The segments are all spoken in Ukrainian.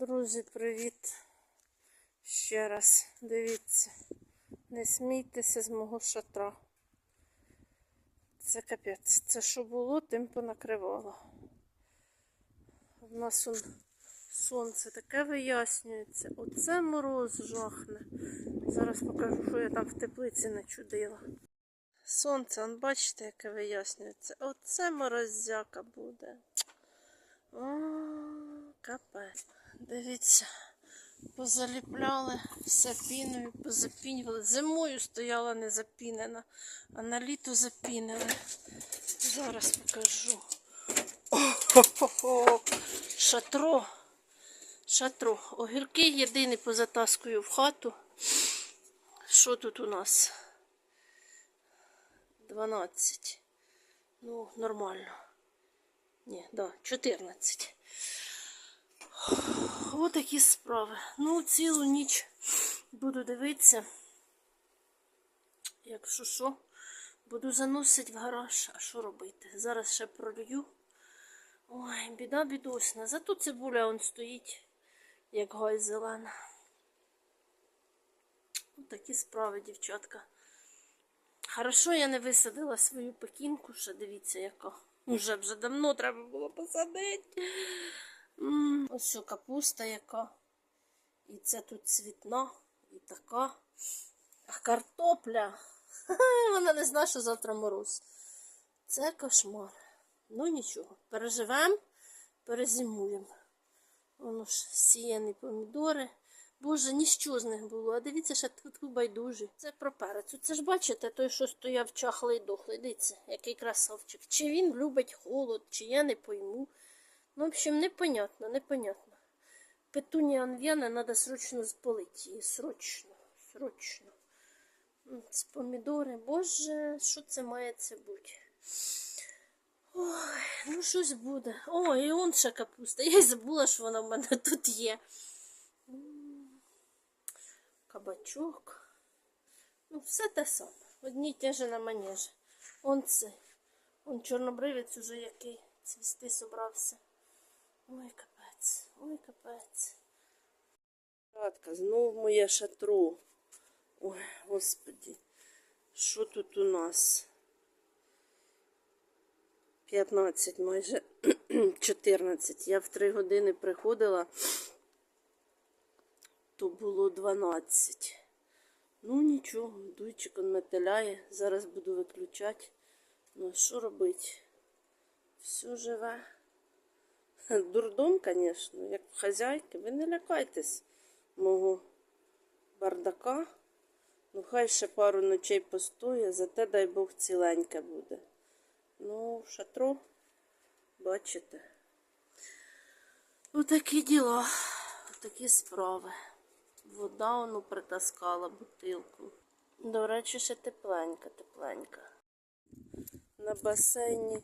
Друзі, привіт. Ще раз дивіться. Не смійтеся з мого шатра. Це капець. Це що було, тим понакривало. В нас он сонце таке вияснюється. Оце мороз жахне. Зараз покажу, що я там в теплиці начудила. Сонце, он бачите, яке вияснюється. Оце морозяка буде. О, капець. Дивіться, позаліпляли все піною, позапінювали. Зимою стояла не запінена, а на літо запінили. Зараз покажу. О-хо-хо-хо. Шатро. Шатро. Огірки єдині позатаскую в хату. Що тут у нас? 12. Ну, нормально. Ні, да, 14. Ось такі справи. Ну, цілу ніч буду дивитися. Якщо що, буду заносити в гараж. А що робити? Зараз ще пролью. Ой, біда бідосна. Зато цибуля он стоїть, як гай зелена. Такі справи, дівчатка. Хорошо, я не висадила свою пекінку, ще дивіться, яка. Уже вже давно треба було посадити. М, Ось що капуста яка. І це тут цвітна, і така. А картопля. Вона не знає, що завтра мороз. Це кошмар. Ну нічого, переживемо, перезимуємо. Воно ж сіяні помідори. Боже, ніщо з них було. А дивіться, ще тут байдужі. Це про перець. Це ж бачите, той, що стояв чахлий дохлий. Дивіться, який красавчик. Чи він любить холод, чи я не пойму. Ну, в общем, непонятно, непонятно. Петунія анв'яна треба срочно спалити. Срочно, срочно. Це помідори. Боже, що це має це бути? Ой, ну щось буде. Ой, і он ще капуста. Я й забула, що вона в мене тут є. Кабачок. Ну, все те саме. Одні й ті ж на манежі. Он це. Он чорнобривець уже який цвісти собрався. Ой, капець, ой, капець. Радка, знов моє шатро. Ой, господі. Що тут у нас? 15, майже 14. Я в 3 години приходила, то було 12. Ну нічого, дуйчик он метеляє. Зараз буду виключати. Ну що робити? Все живе. Дурдом, звісно, як хазяйки. Ви не лякайтесь мого бардака. Ну, хай ще пару ночей постоє, зате дай Бог ціленьке буде. Ну, шатро, бачите. Отакі діла, отакі справи. Вода воно притаскала бутилку. До речі, ще тепленька, тепленька. На басейні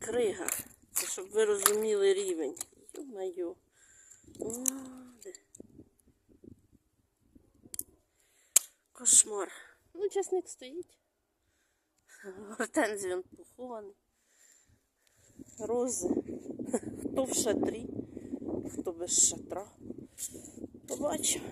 крига. Щоб ви розуміли рівень. Ю-маю. Кошмар. Ну, часник стоїть. Гортензій він похований. Рози. Хто в шатрі, хто без шатра. Побачимо.